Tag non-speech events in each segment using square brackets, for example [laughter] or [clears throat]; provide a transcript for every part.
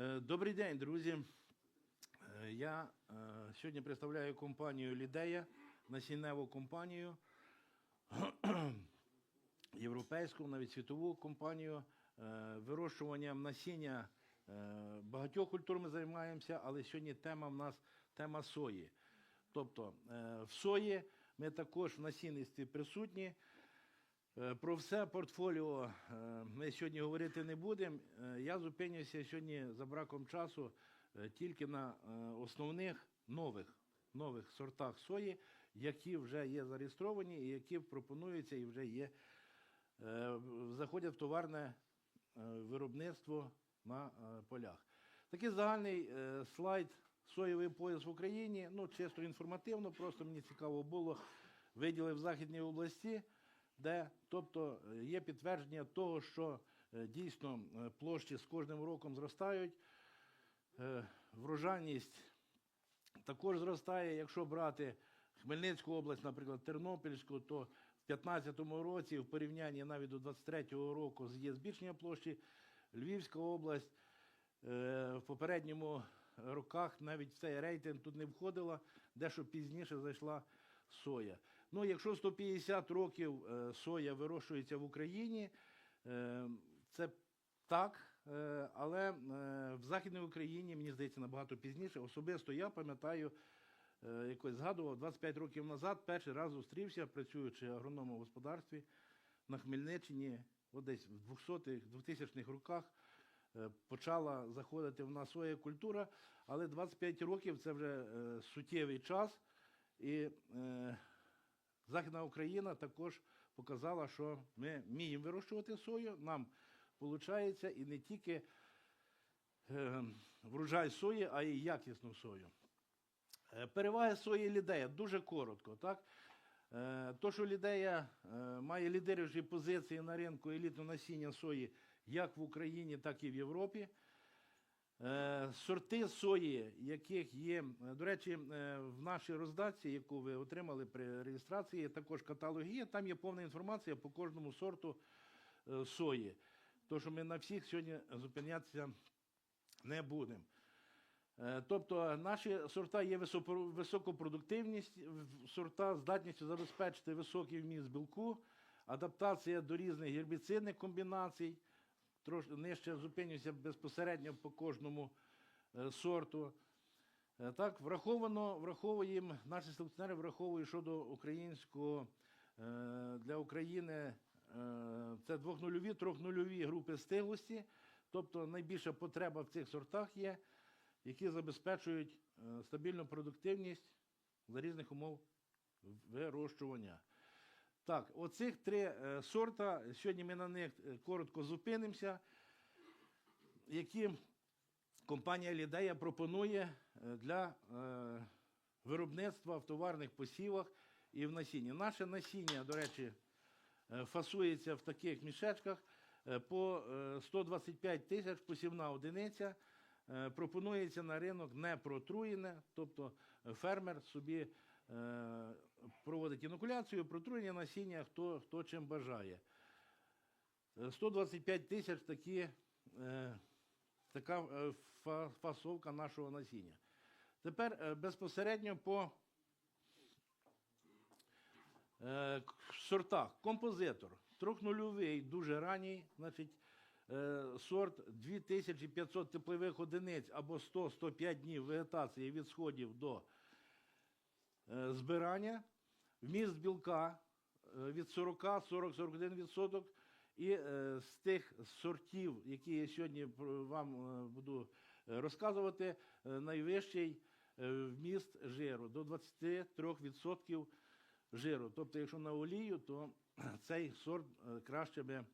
Е, Добрий день, друзі. Е, Я е, сьогодні представляю компанію Лідея, насінневу компанію, європейську, [clears throat] навіть світову компанію. Вирощуванням насіння багатьох культур ми займаємося, але сьогодні тема в нас тема сої. Тобто в сої ми також в насінництві присутні. Е, Про все портфоліо е, ми сьогодні говорити не будемо. Е, Я зупинюся сьогодні за браком часу тільки на основних нових, нових сортах сої, які вже є зареєстровані і які пропонуються і вже є, заходять в товарне виробництво на полях. Такий загальний слайд соєвий пояс в Україні. Ну, чисто інформативно, просто мені цікаво було. Виділив в Західній області, де тобто е, є підтвердження того, що е, дійсно е, площі з кожним роком зростають. Врожайність також зростає. Якщо брати Хмельницьку область, наприклад, Тернопільську, то в 2015 році, в порівнянні навіть до 2023 року, є збільшення площі. Львівська область в попередньому роках навіть в цей рейтинг тут не входила, дещо пізніше зайшла соя. Ну, якщо 150 років е, соя вирощується в Україні, е, це так, е, але в Західній Україні, мені здається, набагато пізніше. Особисто я пам'ятаю, якось згадував, 25 років назад перший раз зустрівся, працюючи агрономом в господарстві на Хмельниччині, от десь в 200-х, 2000-х роках. Почала заходити в нас своя культура, але 25 років це вже суттєвий час. І Західна Україна також показала, що ми вміємо вирощувати сою, нам виходить і не тільки е, врожай сої, а й якісну сою. Е, Переваги сої лідея дуже коротко. Так? Е, То, що лідея має лідируючі позиції на ринку елітного насіння сої як в Україні, так і в Європі. Е, Сорти сої, яких є, е, до речі, е, в нашій роздатці, яку ви отримали при реєстрації, також каталог є. Там є повна інформація по кожному сорту сої. То, що ми на всіх сьогодні зупинятися не будемо. Тобто наші сорта є високо- високопродуктивність, сорта здатністю забезпечити високий вміст білку, адаптація до різних гербіцидних комбінацій. Трошки нижче зупинюся безпосередньо по кожному е, сорту. Е, Так, враховано, враховуємо, наші селекціонери враховують щодо українського е, для України це двохнульові, трьохнульові групи стиглості, тобто найбільша потреба в цих сортах є, які забезпечують стабільну продуктивність за різних умов вирощування. Так, оцих три е, сорта, сьогодні ми на них е, коротко зупинимося, які компанія Лідея пропонує е, для виробництва в товарних посівах і в насінні. Наше насіння, до речі, фасується в таких мішечках по е, 125 тисяч посівна одиниця. Пропонується на ринок не протруєне, тобто фермер собі проводить інокуляцію, протруєння насіння, хто, хто чим бажає. Е, 125 тисяч такі, е, така е, фасовка нашого насіння. Тепер е, безпосередньо по е, сортах. Композитор трьохнульовий, дуже ранній, значить, е, сорт 2500 теплових одиниць або 100-105 днів вегетації від сходів до е, збирання, вміст білка е, від 40-40-41%. І е, з тих сортів, які я сьогодні вам е, буду е, розказувати, е, найвищий е, вміст жиру до 23% жиру. Тобто, якщо на олію, то [clears throat] цей сорт е, краще би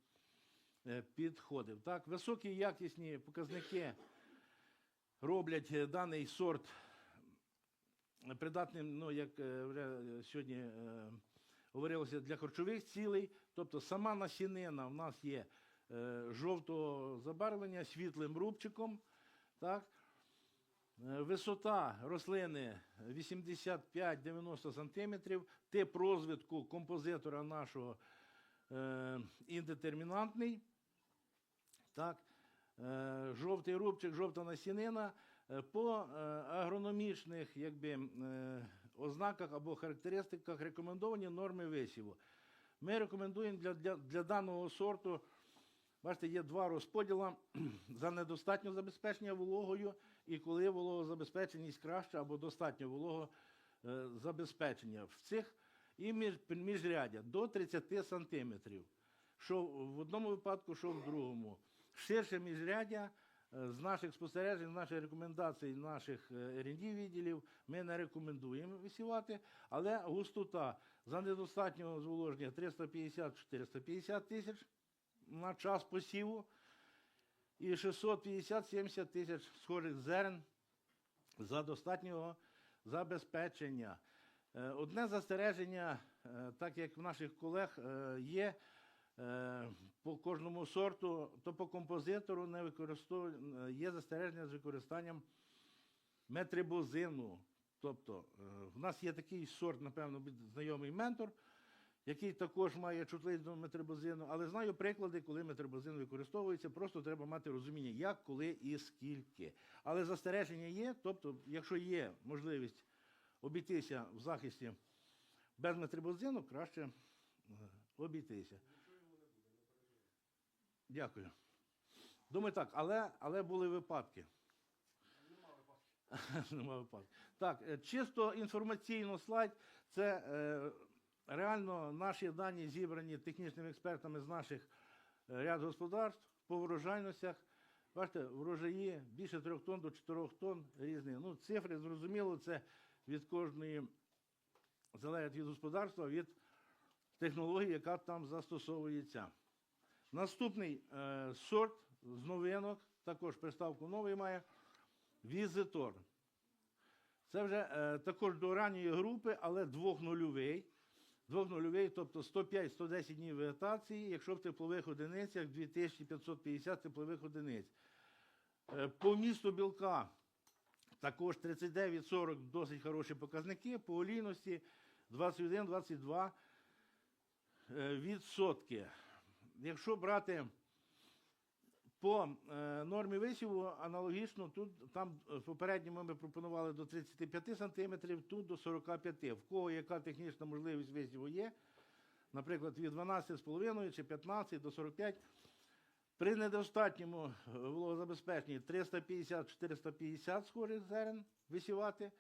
е, підходив. Так, високі якісні показники роблять е, даний сорт придатним, ну, як е, вже сьогодні е, говорилося, для харчових цілей. Тобто сама насінина в нас є е, жовтого забарвлення, світлим рубчиком. Так? Е, Висота рослини 85-90 см, тип розвитку композитора нашого е, індетермінантний. Так. е, жовтий рубчик, жовта насінина е, по е, агрономічних якби, е, ознаках або характеристиках рекомендовані норми висіву. Ми рекомендуємо для, для, для даного сорту, бачите, є два розподіли [clears throat] за недостатньо забезпечення вологою і коли вологозабезпеченість краща або достатньо вологозабезпечення. В цих і між, міжрядя до 30 сантиметрів. Що в одному випадку, що в другому. Ширше міжрядя е, з наших спостережень, з наших рекомендацій, наших РНД відділів ми не рекомендуємо висівати, але густота за недостатнього зволоження 350-450 тисяч на час посіву і 650-70 тисяч схожих зерен за достатнього забезпечення. Е, Одне застереження, е, так як в наших колег е, є е, по кожному сорту, то по композитору не використовує, є застереження з використанням метрибозину. Тобто е, в нас є такий сорт, напевно, знайомий ментор, який також має чутливість до метрибозину, але знаю приклади, коли метрибозин використовується, просто треба мати розуміння, як, коли і скільки. Але застереження є, тобто, якщо є можливість обійтися в захисті без метрибозину, краще е, обійтися. Дякую. Думаю, так, але, але були випадки. [laughs] Нема випадку. Так, е, чисто інформаційно слайд. Це е, реально наші дані зібрані технічними експертами з наших е, ряд господарств по врожайностях. Бачите, врожаї більше 3 тонн до 4 тонн різні. Ну, цифри, зрозуміло, це від кожної залежить від господарства, від технології, яка там застосовується. Наступний е, сорт з новинок, також приставку новий має візитор. Це вже е, також до ранньої групи, але двохнульовий. Двохнульовий, тобто 105-110 днів вегетації, якщо в теплових одиницях 2550 теплових одиниць. Е, по місту білка також 39-40 досить хороші показники, по олійності 21-22 е, відсотки. Якщо брати по е, нормі висіву аналогічно, тут там е, в попередньому ми пропонували до 35 см, тут до 45 В кого яка технічна можливість висіву є, наприклад, від 12,5 чи 15 до 45 при недостатньому вологозабезпеченні 350-450 схожих зерен висівати.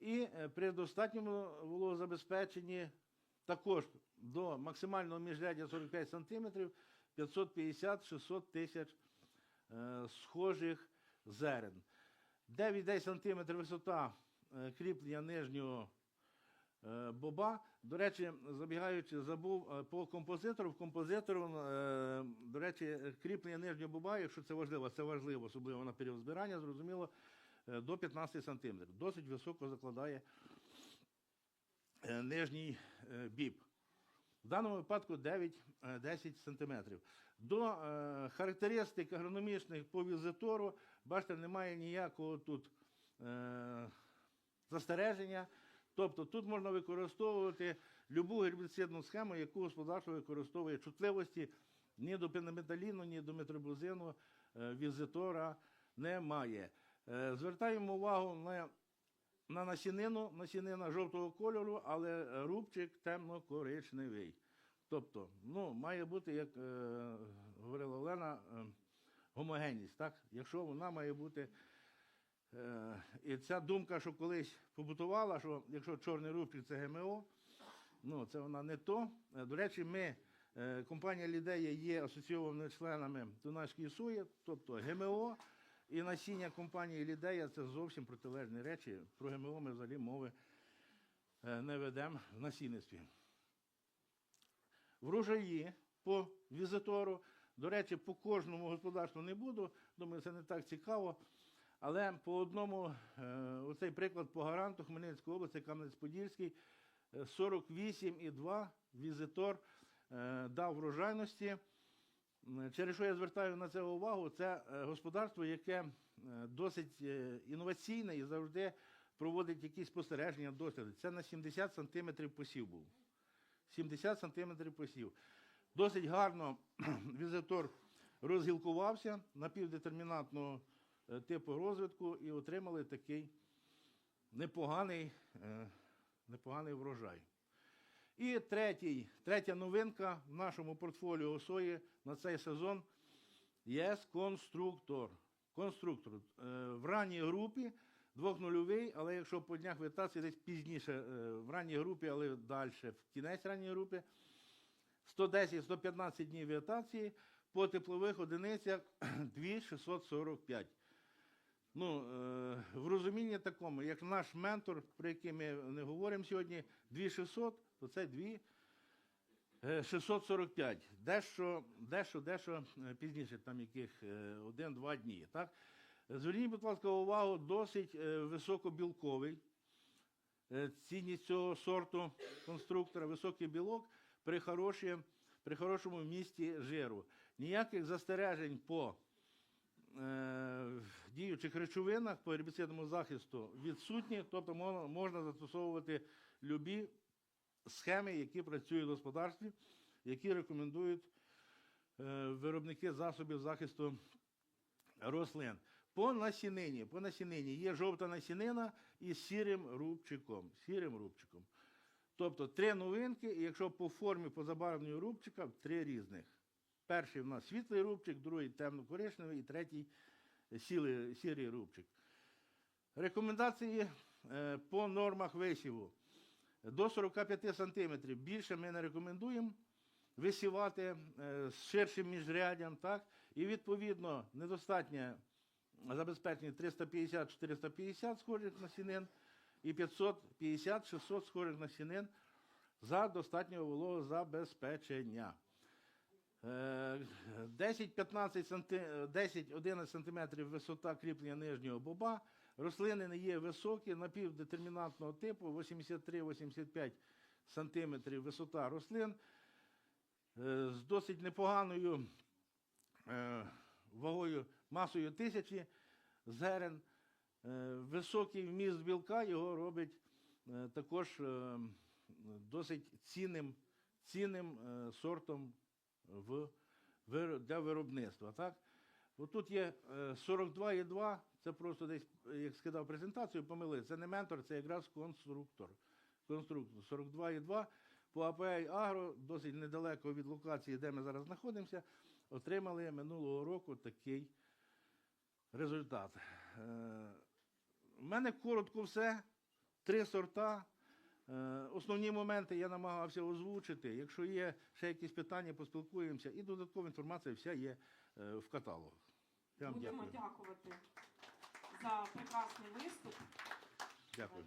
І е, при достатньому вологозабезпеченні також до максимального міжрядя 45 см 550-600 тисяч е, схожих зерен. 9-10 см висота е, кріплення нижнього е, боба. До речі, забігаючи, забув е, по композитору. В композитору, е, до речі, кріплення нижнього боба, якщо це важливо, це важливо, особливо на період збирання, зрозуміло, е, до 15 см. Досить високо закладає е, нижній е, біб. В даному випадку 9-10 см. До е, характеристик агрономічних по візитору, бачите, немає ніякого тут е, застереження. Тобто тут можна використовувати любу гербіцидну схему, яку господарство використовує чутливості ні до пенометаліну, ні до метробузину е, візитора немає. Е, звертаємо увагу на на насінину, насінина жовтого кольору, але рубчик темно-коричневий. Тобто, ну, має бути, як е, говорила Олена, е, гомогенність. Так? Якщо вона має бути. Е, і ця думка, що колись побутувала, що якщо чорний рубчик це ГМО, ну це вона не то. Е, До речі, ми, е, компанія Лідея є асоційованими членами Дунайської суї, тобто ГМО. І насіння компанії Лідея це зовсім протилежні речі. Про ГМО ми взагалі мови е, не ведемо в насінництві. Врожаї по візитору. До речі, по кожному господарству не буду. Думаю, це не так цікаво. Але по одному, е, оцей приклад по гаранту Хмельницької області, Кам'янець-Подільський, е, 48,2 візитор е, дав врожайності. Через що я звертаю на це увагу, це е, господарство, яке е, досить е, інноваційне і завжди проводить якісь спостереження, досліди. Це на 70 сантиметрів посів був. 70 сантиметрів посів. Досить гарно [clears throat] візитор розгілкувався напівдетермінантного типу розвитку і отримали такий непоганий, непоганий врожай. І третій, третя новинка в нашому портфоліо сої на цей сезон є конструктор. Конструктор е, в ранній групі двохнульовий, але якщо по днях вегетації десь пізніше е, в ранній групі, але далі в кінець ранньої групи, 110-115 днів вегетації, по теплових одиницях [clears throat] 2645. Ну, е, в розумінні такому, як наш ментор, про який ми не говоримо сьогодні, 2600, то це 2 е, 645. Дещо, дещо, дещо е, пізніше, там яких е, один-два дні. Так? Зверніть, будь ласка, увагу, досить е, високобілковий. Е, Цінність цього сорту конструктора, високий білок при, хороші, при хорошому вмісті жиру. Ніяких застережень по е, діючих речовинах по гербіцидному захисту відсутні, тобто можна застосовувати любі схеми, які працюють в господарстві, які рекомендують е, виробники засобів захисту рослин. По насінині, по насінині є жовта насінина із сірим рубчиком. Сірим рубчиком. Тобто три новинки, і якщо по формі, по забарвленню рубчика, три різних. Перший в нас світлий рубчик, другий темно-коричневий і третій сірий рубчик. Рекомендації е, по нормах висіву. До 45 см. Більше ми не рекомендуємо висівати е, з ширшим міжряддям. Так? І відповідно недостатнє забезпечення 350-450 схожих насінин і 550-600 схожих насінин за достатнього вологозабезпечення. Е, 10-15 санти... 10-11 см висота кріплення нижнього боба. Рослини не є високі, напівдетермінантного типу, 83-85 см висота рослин. Е, З досить непоганою е, вагою, масою тисячі зерен. Е, Високий вміст білка його робить також досить цінним, цінним сортом для виробництва. Так? Отут є е, 42,2, це просто десь, е, як скидав презентацію, помили. Це не ментор, це якраз конструктор. Конструктор 42,2 по АПА Агро, досить недалеко від локації, де ми зараз знаходимося, отримали минулого року такий результат. Е, У мене коротко все. Три сорта. Е, Основні моменти я намагався озвучити. Якщо є ще якісь питання, поспілкуємося. І додаткова інформація вся є е, в каталогах. Будемо дякую. дякувати за прекрасний виступ. Дякую.